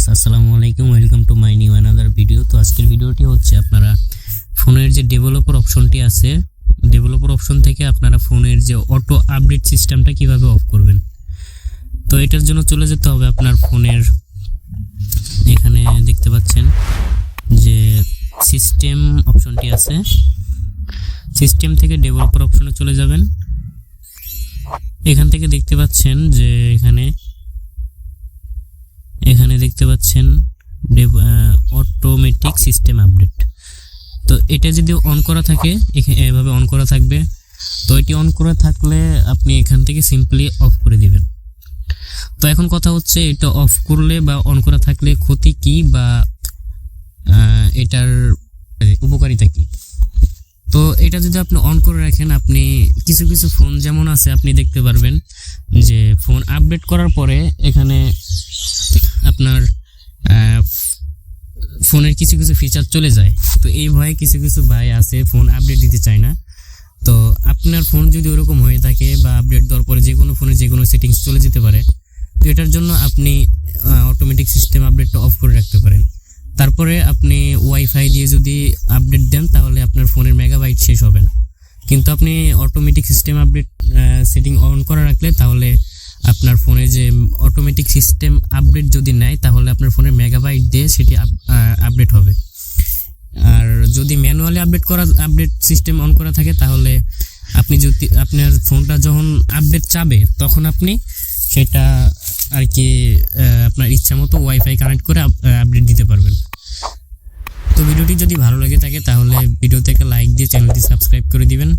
আসসালামু আলাইকুম, welcome to my new another video. তো আজকের ভিডিওটি হচ্ছে আপনারা ফোনের যে ডেভেলপার অপশনটি আছে, ডেভেলপার অপশন থেকে আপনারা ফোনের যে অটো আপডেট সিস্টেমটা কীভাবে অফ করবেন। তো এটার জন্য চলে যেতে হবে আপনার ফোনের, এখানে দেখতে পাচ্ছেন যে সিস্টেম অপশনটি আছে। সিস্টেম থেকে ডেভেলপার অপশনে চলে যাবেন। এখান থেকে দেখতে পাচ্ছেন যে এখানে এখানে দেখতে পাচ্ছেন অটোমেটিক সিস্টেম আপডেট তো এটা যদি অন করা থাকে এভাবে অন করা থাকবে। তো এটি অন করে থাকলে আপনি এখান থেকে সিম্পলি অফ করে দিবেন। তো এখন কথা হচ্ছে, এটা অফ করলে বা অন করা থাকলে ক্ষতি কি বা এটার উপকারিতা কি? তো এটা যদি আপনি অন করে রাখেন, আপনি কিছু কিছু ফোন যেমন আছে, আপনি দেখতে পারবেন যে ফোন আপডেট করার পরে এখানে আপনার ফোনের কিছু কিছু ফিচার চলে যায়। তো এই ভয়ে কিছু কিছু ভাই আছে ফোন আপডেট দিতে চায় না। তো আপনার ফোন যদি ওরকম হয়ে থাকে বা আপডেট দেওয়ার পরে যে কোনো ফোনে যে কোনো সেটিংস চলে যেতে পারে, তো এটার জন্য আপনি অটোমেটিক সিস্টেম আপডেটটা অফ করে রাখতে পারেন। তারপরে আপনি ওয়াইফাই দিয়ে যদি আপডেট দেন, তাহলে আপনার ফোনের মেগাবাইট শেষ হবে না। কিন্তু আপনি automatic system update setting on করা রাখলে তাহলে যে অটোমেটিক সিস্টেম আপডেট যদি নেয়, তাহলে আপনার ফোনের মেগাবাইট দিয়ে সেটি আপডেট হবে। আর যদি ম্যানুয়ালি আপডেট করা আপডেট সিস্টেম অন করা থাকে, তাহলে আপনি যদি, আপনার ফোনটা যখন আপডেট চাবে, তখন আপনি সেটা আর কি আপনার ইচ্ছা মতো ওয়াইফাই কানেক্ট করে আপডেট দিতে পারবেন। তো ভিডিওটি যদি ভালো লাগে থাকে, তাহলে ভিডিওতে একটা লাইক দিয়ে চ্যানেলটি সাবস্ক্রাইব করে দিবেন।